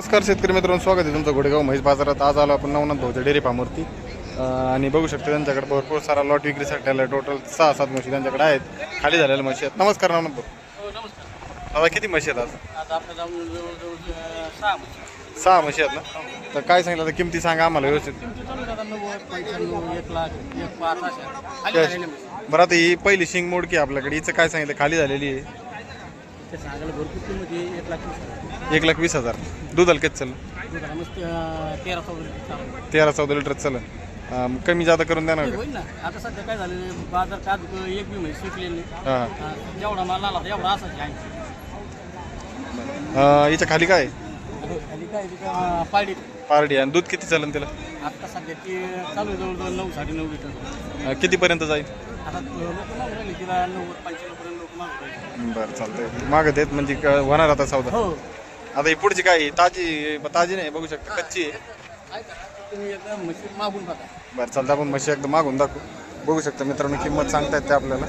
नमस्कार शेतकरी मित्रांनो स्वागत आहे तुमचं घोडेगाव म्हैस बाजारात. आज आलो आपण नवनाथ भाऊच्या डेअरी फार्मवरती. आणि बघू शकता त्यांच्याकडे भरपूर सारा लॉट विक्रीसाठी आला टोटल सहा सात म्हशी त्यांच्याकडे आहेत. खाली झालेल्या म्हशी आहेत. नमस्कार नवनाथ भाऊ. हो नमस्कार. दादा किती म्हशी आहेत आज? सहा म्हशी आहेत. ना? तर काय सांगितलं आता किमती सांगा आम्हाला व्यवस्थित. बरं आता ही पहिली शिंग मोडकी आपल्याकडे. हिचं काय सांगितलं? खाली झालेली आहे. ते सांगायला भरपूर किंमत आहे एक लाख वीस हजार. एक लाख वीस हजार. दुधाला किती चालेल दुधाला मस्त अं, तेरा चौदा लिटर चालू आहे. तेरा चौदा लिटर चालेल अं, कमी जादा करून ते होईल ना आता सध्या काय झालेलं बाजार का एक बी म्हैस विकलेली नाही. हां. जेवढा माल आला होता एवढा असाच आहे. अं, हिच्या खाली काय? आहे? आणि खाली काय पाडी पारडी. आणि दूध किती चालेल तिला? आता सध्या ती चालू आहे जवळजवळ नऊ साडे नऊ लिटर. अं, कितीपर्यंत जाईल? आता लोक मागू राहिले तिला नव्वद पंच्याण्णवपर्यंत लोक मागू राहिले. बरं चालतंय. मागत आहेत म्हणजे क- होणार आता सौदा? हो. आता ही पुढची काय आहे? ताजी ताजी नाही बघू शकता कच्ची आहे. ऐका, तुम्ही एकदा म्हशी मागून बघा. बरं चालतं आपण म्हशी एकदम मागून दाखवू. बघू शकता मित्रांनो किंमत सांगतायत ते आपल्याला.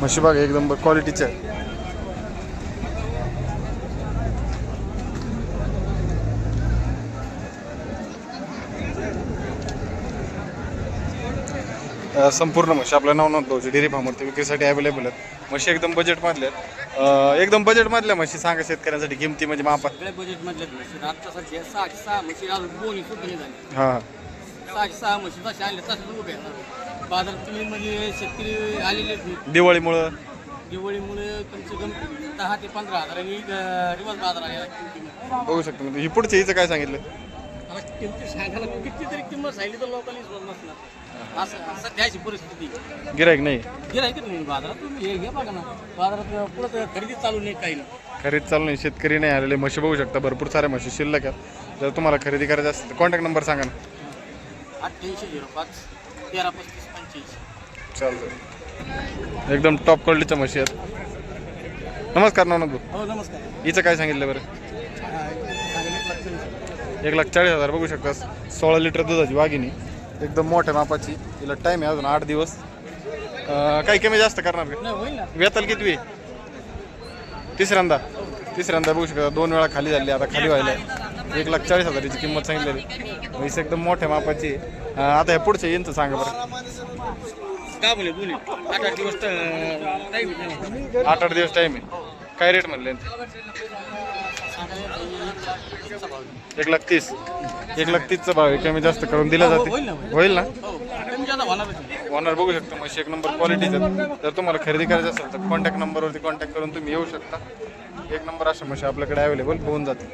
म्हशी बघा एकदम क्वालिटीच्या संपूर्ण म्हशी. आपल्या नवनाथ भाऊची डेअरी फार्मवरती विक्रीसाठी अवेलेबल आहेत. म्हशी एकदम बजेटमधल्या आहेत. एकदम बजेटमधल्या म्हशी सांगा शेतकऱ्यांसाठी किमती म्हणजे मापा. सगळ्या बजेट मधल्या म्हशी. आता सध्या सहाशे सहा म्हशी दोन्ही सुद्धा नाही झाली हां. सहाशे सहा म्हशी आणले तसे उभे आहेत. बाजारात तुम्ही म्हणजे शेतकरी आलेले आहेत. दिवाळीमुळं? दिवाळीमुळे कम से कम दहा ते पंधरा हजारांनी अं, रिवर्स बाजार आलेला आहे बघू शकतो. म्हणजे ही पुढच्या हिचं काय सांगितलं? आता किमती सांगायला किती तरी किंमत सांगितली तर लोकांनी नसणार. असं सध्याची परिस्थिती. गिराईक नाही. गिराय की तुम्ही बाजारात तुम्ही हे घ्या बघा ना. बाजारात पुढं खरेदी चालू नाही काही नाही. खरेदी चालू नाही. शेतकरी नाही आलेले. म्हशी बघू शकता. भरपूर साऱ्या म्हशी शिल्लक आहेत. जर तुम्हाला खरेदी करायची असेल तर कॉन्टॅक्ट नंबर सांगा ना. अठ्ठ्याऐंशी झिरो पाच तेरा पस्तीस पंच्याऐंशी. चालतं एकदम टॉप क्वालिटीच्या म्हशी आहेत. नमस्कार नवनाथ भाऊ. हो नमस्कार. हिचं काय सांगितलं बरं? सांगली एक लाख चाळीस हजार बघू शकता सोळा लिटर दुधाची वाघिणी. एकदम मोठ्या मापाची. तिला टाईम आहे अजून आठ दिवस. अं, काही कमी जास्त करणार का? वेतल किती तिसऱ्यांदा. तिसऱ्यांदा बघू शकता दोन वेळा खाली झाली आता खाली व्हायला. एक लाख चाळीस हजाराची किंमत सांगितलेली. म्हैस एकदम मोठ्या मापाची. आहे. अं, आता ह्या पुढच्या यांचं सांगा बरं. का बोले आठ आठ दिवस नाही आठ आठ दिवस टाईम आहे. काय रेट म्हणले एक लाख तीस. एक लाख तीसचा भाव आहे. कमी जास्त करून दिला जाते. होईल ना, होईल. ना? हो. ओनर बघू शकता म्हशी एक नंबर क्वालिटीचा जर तुम्हाला खरेदी करायचं असेल तर कॉन्टॅक्ट नंबरवरती कॉन्टॅक्ट करून तुम्ही येऊ शकता. एक नंबर अशा म्हशी आपल्याकडे अवेलेबल होऊन जाते